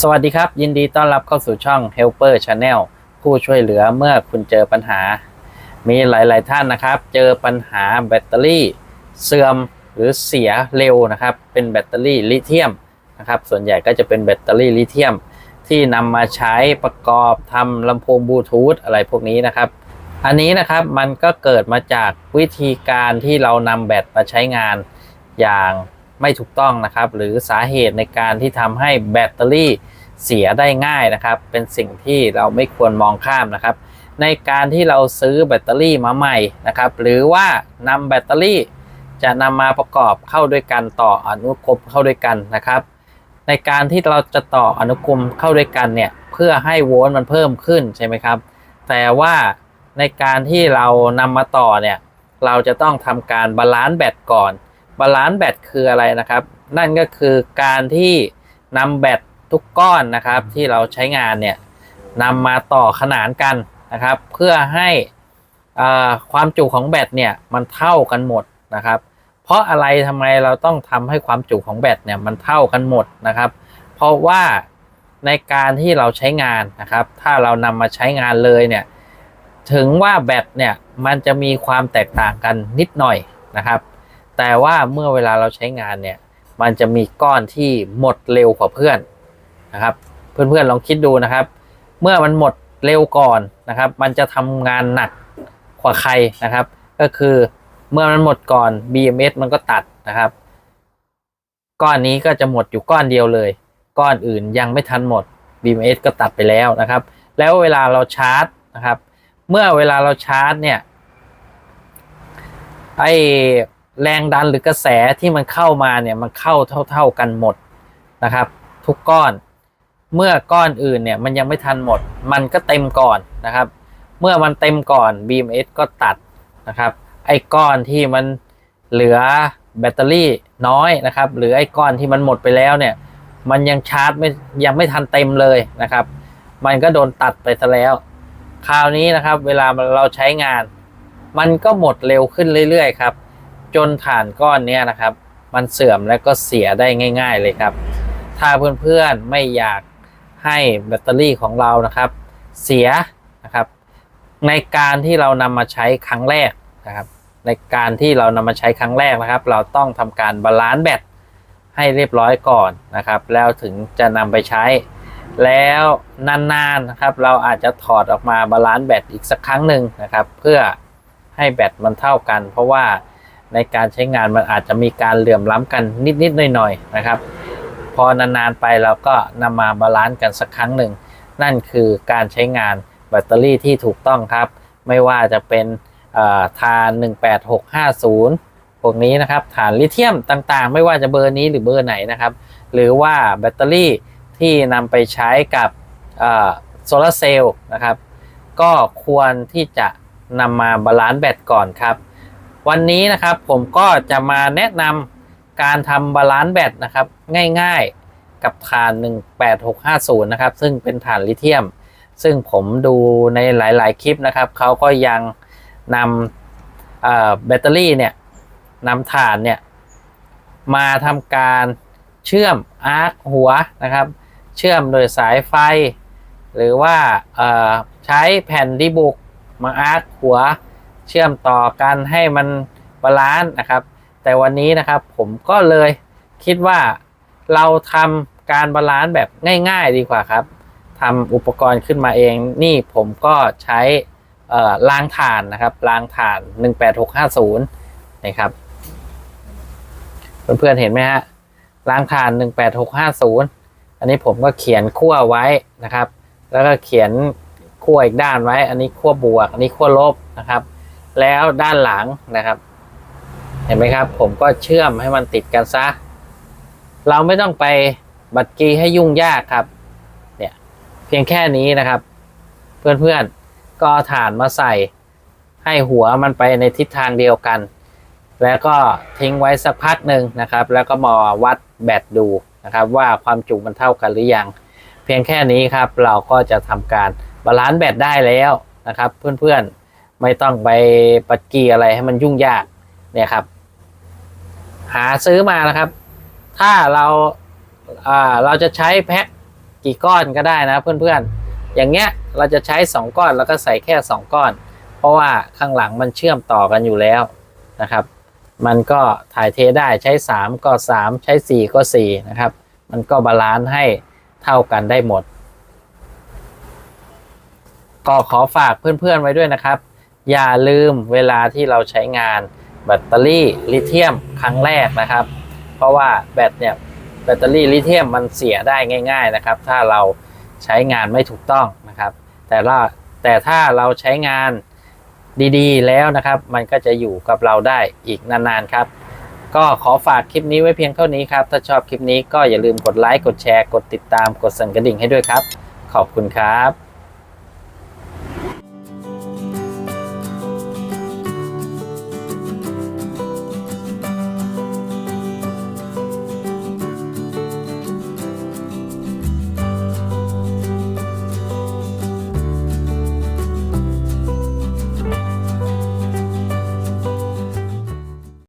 สวัสดีครับ ยินดีต้อนรับเข้าสู่ช่อง Helper Channel ผู้ช่วยเหลือเมื่อคุณเจอปัญหา มีหลาย ๆ ท่านนะครับ เจอปัญหาแบตเตอรี่เสื่อมหรือเสียเร็วนะครับ เป็นแบตเตอรี่ลิเธียมนะครับ ส่วนใหญ่ก็จะเป็นแบตเตอรี่ลิเธียม ที่นำมาใช้ประกอบทำลำโพงบลูทูธอะไรพวกนี้นะครับ อันนี้นะครับมันก็เกิดมาจากวิธีการที่เรานำแบตมาใช้งานอย่าง ไม่ถูกต้องนะครับ หรือสาเหตุในการที่ทำให้แบตเตอรี่เสียได้ง่ายนะครับ เป็นสิ่งที่เราไม่ควรมองข้ามนะครับ ในการที่เราซื้อแบตเตอรี่มาใหม่นะครับ หรือว่านำแบตเตอรี่ จะนำมาประกอบเข้าด้วยกันต่ออนุกรมเข้าด้วยกันนะครับ ในการที่เราจะต่ออนุกรมเข้าด้วยกันเนี่ยเพื่อให้โวลต์มันเพิ่มขึ้นใช่ไหมครับ แต่ว่าในการที่เรานำมาต่อเนี่ยเราจะต้องทำการบาลานซ์แบตก่อน บาลานซ์แบตคืออะไรนะครับ นั่นก็คือการที่นำแบตทุกก้อนนะครับ ที่เราใช้งานเนี่ยนำมาต่อขนานกันนะครับ เพื่อให้อ่าความจุของแบตเนี่ยมันเท่ากันหมดนะครับ เพราะอะไรทำไมเราต้องทำให้ความจุของแบตเนี่ยมันเท่ากันหมดนะครับ เพราะว่าในการที่เราใช้งานนะครับ ถ้าเรานำมาใช้งานเลยเนี่ยถึงว่าแบตเนี่ยมันจะมีความแตกต่างกันนิดหน่อยนะครับ แต่ว่าเมื่อเวลาเราใช้งานเนี่ย มันจะมีก้อนที่หมดเร็วกว่าเพื่อนนะครับ เพื่อนๆลองคิดดูนะครับ เมื่อมันหมดเร็วก่อนนะครับ มันจะทำงานหนักกว่าใครนะครับ ก็คือเมื่อมันหมดก่อน BMS มันก็ตัดนะครับ ก้อนนี้ก็จะหมดอยู่ก้อนเดียวเลย ก้อนอื่นยังไม่ทันหมด BMS ก็ตัดไปแล้วนะครับ แล้วเวลาเราชาร์จนะครับ เมื่อเวลาเราชาร์จเนี่ยไอ แรงดันหรือกระแสที่มันเข้ามาเนี่ยมันเข้าเท่า ๆกันหมดนะครับ ทุกก้อน เมื่อก้อนอื่นเนี่ยมันยังไม่ทันหมด มันก็เต็มก่อนนะครับ เมื่อมันเต็มก่อน BMS ก็ตัดนะครับ ไอ้ก้อนที่มันเหลือแบตเตอรี่น้อยนะครับ หรือไอ้ก้อนที่มันหมดไปแล้วเนี่ย มันยังชาร์จไม่ยังไม่ทันเต็มเลยนะครับ มันก็โดนตัดไปซะแล้ว คราวนี้นะครับ เวลาเราใช้งาน มันก็หมดเร็วขึ้นเรื่อยๆครับ จนฐานก้อนเนี้ยนะครับ มันเสื่อมและก็เสียได้ง่าย ๆ เลยครับ ถ้าเพื่อนๆไม่อยากให้แบตเตอรี่ของเรานะครับ เสียนะครับ ในการที่เรานำมาใช้ครั้งแรกนะครับ ในการที่เรานำมาใช้ครั้งแรกนะครับ เราต้องทำการบาลานซ์แบตให้เรียบร้อยก่อนนะครับ แล้วถึงจะนำไปใช้ แล้วนานๆนะครับ เราอาจจะถอดออกมาบาลานซ์แบตอีกสักครั้งหนึ่งนะครับ เพื่อให้แบตมันเท่ากัน เพราะว่า ในการใช้งานมันอาจจะมีการเหลื่อมล้ำกันนิดๆหน่อยๆนะครับ พอนานๆไปเราก็นำมาบาลานซ์กันสักครั้งหนึ่ง นั่นคือการใช้งานแบตเตอรี่ที่ถูกต้องครับ ไม่ว่าจะเป็นเอ่อทาน 18650 พวกนี้นะครับฐานลิเธียมต่างๆ ไม่ว่าจะเบอร์นี้หรือเบอร์ไหนนะครับ หรือว่าแบตเตอรี่ที่นำไปใช้กับโซลาร์เซลล์นะครับ ก็ควรที่จะนำมาบาลานซ์แบตก่อนครับ วันนี้นะครับผมก็จะมาแนะนำการทำบาลานซ์แบตนะครับง่ายๆกับฐาน 18650 นะครับ ซึ่งเป็นฐานลิเธียม ซึ่งผมดูในหลายๆคลิปนะครับเขาก็ยังนำแบตเตอรี่เนี่ยนำฐานเนี่ยมาทำการเชื่อมอาร์คหัวนะครับ เชื่อมโดยสายไฟ หรือว่าใช้แผ่นดีบุกมาอาร์คหัว เชื่อมต่อกันให้มันบาลานซ์นะครับ แต่วันนี้นะครับผมก็เลยคิดว่าเราทำการบาลานซ์แบบง่าย ๆ ดีกว่าครับทำอุปกรณ์ขึ้นมาเอง นี่ผมก็ใช้รางถ่านนะครับรางถ่าน 18650นะครับเพื่อนๆเห็นไหมฮะรางถ่าน 18650 อันนี้ผมก็เขียนขั้วไว้นะครับ แล้วก็เขียนขั้วอีกด้านไว้ อันนี้ขั้วบวก อันนี้ขั้วลบนะครับ แล้วด้านหลังนะครับ เห็นไหมครับ ผมก็เชื่อมให้มันติดกันซะ เราไม่ต้องไปบัดกีให้ยุ่งยากครับ เนี่ยเพียงแค่นี้นะครับ เพื่อนๆก็เอาถ่านมาใส่ให้หัวมันไปในทิศทางเดียวกัน แล้วก็ทิ้งไว้สักพักหนึ่งนะครับ แล้วก็มาวัดแบตดูนะครับว่าความจุมันเท่ากันหรือยัง เพียงแค่นี้ครับเราก็จะทำการบาลานซ์แบตได้แล้วนะครับ เพื่อนๆ ไม่ต้องไปปัดกีอะไรให้มันยุ่งยากเนี่ยครับ หาซื้อมานะครับ ถ้าเราอ่าเราจะใช้แพ็คกี่ก้อนก็ได้นะเพื่อนๆ อย่างเงี้ยเราจะใช้ 2 ก้อนแล้วก็ใส่แค่ 2 ก้อน เพราะว่าข้างหลังมันเชื่อมต่อกันอยู่แล้วนะครับ มันก็ถ่ายเทได้ใช้ 3 ก็ 3 ใช้ 4 ก็ 4 นะครับ มันก็บาลานซ์ให้เท่ากันได้หมด ก็ขอฝากเพื่อนๆไว้ด้วยนะครับ อย่าลืมเวลาที่เราใช้งานแบตเตอรี่ลิเธียมครั้งแรกนะครับ เพราะว่าแบตเนี่ยแบตเตอรี่ลิเธียมมันเสียได้ง่าย ๆนะครับ ถ้าเราใช้งานไม่ถูกต้องนะครับ แต่ละแต่ถ้าเราใช้งานดีๆ แล้วนะครับ มันก็จะอยู่กับเราได้อีกนานๆครับ ก็ขอฝากคลิปนี้ไว้เพียงเท่านี้ครับ ถ้าชอบคลิปนี้ก็อย่าลืมกดไลค์กดแชร์กดติดตามกดสั่นกระดิ่งให้ด้วยครับ ขอบคุณครับ